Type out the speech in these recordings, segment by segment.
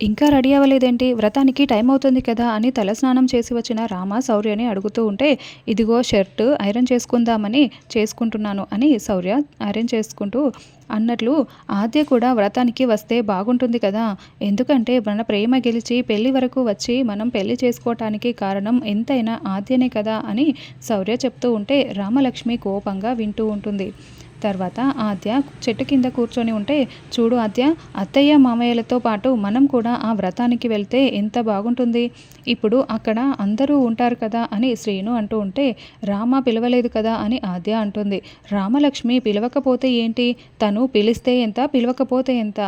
ఇంకా రెడీ అవ్వలేదేంటి? వ్రతానికి టైం అవుతుంది కదా అని తలస్నానం చేసి వచ్చిన రామ శౌర్యని అడుగుతూ ఉంటే ఇదిగో షర్ట్ ఐరన్ చేసుకుందామని చేసుకుంటున్నాను అని శౌర్య ఐరన్ చేసుకుంటూ అన్నట్లు ఆద్య కూడా వ్రతానికి వస్తే బాగుంటుంది కదా. ఎందుకంటే మన ప్రేమ గెలిచి పెళ్ళి వరకు వచ్చి మనం పెళ్ళి చేసుకోవటానికి కారణం ఎంతైనా ఆద్యనే కదా అని శౌర్య చెప్తూ ఉంటే రామలక్ష్మి కోపంగా వింటూ ఉంటుంది. తర్వాత ఆద్య చెట్టు కింద కూర్చొని ఉంటే చూడు ఆద్య అత్తయ్య మామయ్యలతో పాటు మనం కూడా ఆ వ్రతానికి వెళ్తే ఎంత బాగుంటుంది. ఇప్పుడు అక్కడ అందరూ ఉంటారు కదా అని శ్రీను అంటూ ఉంటే రామ పిలవలేదు కదా అని ఆద్య అంటుంది. రామలక్ష్మి పిలవకపోతే ఏంటి? తను పిలిస్తే ఎంత పిలవకపోతే ఎంత?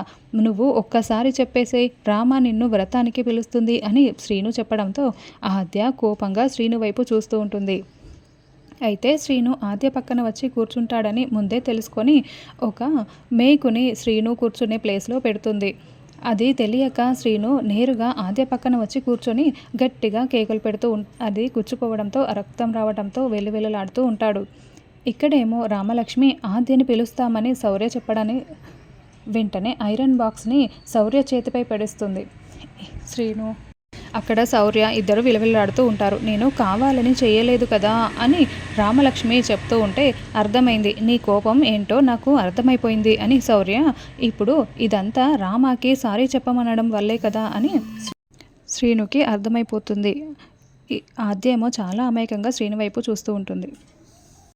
నువ్వు ఒక్కసారి చెప్పేసే రామ నిన్ను వ్రతానికి పిలుస్తుంది అని శ్రీను చెప్పడంతో ఆద్య కోపంగా శ్రీను వైపు చూస్తూ ఉంటుంది. అయితే శ్రీను ఆద్య పక్కన వచ్చి కూర్చుంటాడని ముందే తెలుసుకొని ఒక మేకుని శ్రీను కూర్చునే ప్లేస్లో పెడుతుంది. అది తెలియక శ్రీను నేరుగా ఆద్య పక్కన వచ్చి కూర్చొని గట్టిగా కేకలు పెడుతూ అది గుచ్చుకోవడంతో రక్తం రావడంతో వెలువెలులాడుతూ ఉంటాడు. ఇక్కడేమో రామలక్ష్మి ఆద్యని పిలుస్తామని శౌర్య చెప్పడని వెంటనే ఐరన్ బాక్స్ని శౌర్య చేతిపై పెడుస్తుంది. శ్రీను అక్కడ శౌర్య ఇద్దరు విలవిలాడుతూ ఉంటారు. నేను కావాలని చేయలేదు కదా అని రామలక్ష్మి చెప్తూ ఉంటే అర్థమైంది. నీ కోపం ఏంటో నాకు అర్థమైపోయింది అని శౌర్య ఇప్పుడు ఇదంతా రామాకి సారీ చెప్పమనడం వల్లే కదా అని శ్రీనుకి అర్థమైపోతుంది. ఆద్య ఏమో చాలా అమాయకంగా శ్రీను వైపు చూస్తూ ఉంటుంది.